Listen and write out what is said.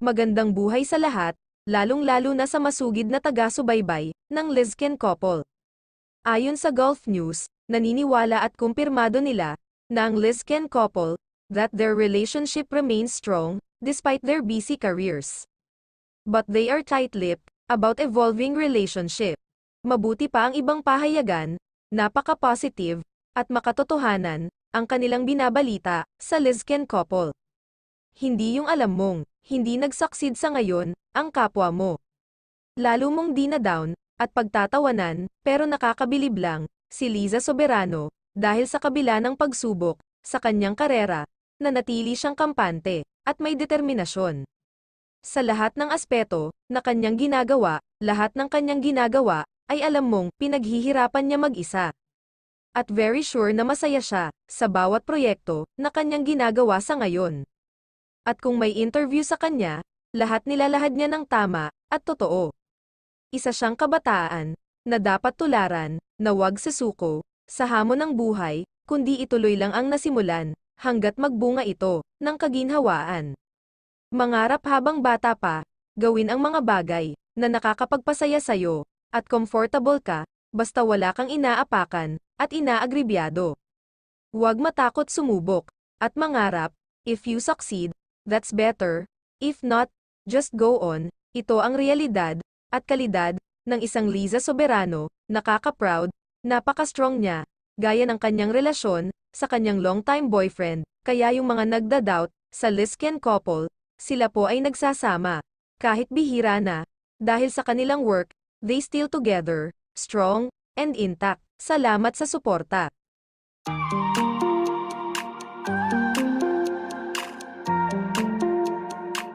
Magandang buhay sa lahat, lalong-lalo na sa masugid na taga-subaybay ng Lizken couple. Ayon sa Gulf News, naniniwala at kumpirmado nila na ang Lizken couple that their relationship remains strong despite their busy careers. But they are tight-lipped about evolving relationship. Mabuti pa ang ibang pahayagan, napaka-positive, at makatotohanan, ang kanilang binabalita sa Lizken couple. Hindi yung alam mong, hindi nagsaksid sa ngayon, ang kapwa mo. Lalo mong di na down, at pagtatawanan, pero nakakabilib lang, si Liza Soberano, dahil sa kabila ng pagsubok, sa kanyang karera, na natili siyang kampante, at may determinasyon. Sa lahat ng aspeto, na kanyang ginagawa, lahat ng kanyang ginagawa, ay alam mong, pinaghihirapan niya mag-isa. At very sure na masaya siya, sa bawat proyekto, na kanyang ginagawa sa ngayon. At kung may interview sa kanya, lahat nilalahad niya ng tama, at totoo. Isa siyang kabataan, na dapat tularan, na wag susuko, sa hamon ng buhay, kundi ituloy lang ang nasimulan, hanggat magbunga ito, ng kaginhawaan. Mangarap habang bata pa, gawin ang mga bagay, na nakakapagpasaya sa'yo, at comfortable ka, basta wala kang inaapakan, at inaagribyado. Huwag matakot sumubok, at mangarap, if you succeed, that's better, if not, just go on, ito ang realidad, at kalidad, ng isang Liza Soberano, nakaka-proud, napaka-strong niya, gaya ng kanyang relasyon, sa kanyang long-time boyfriend, kaya yung mga nagda-doubt, sa Lisken couple, sila po ay nagsasama, kahit bihira na, dahil sa kanilang work, they still together, strong, and intact. Salamat sa suporta.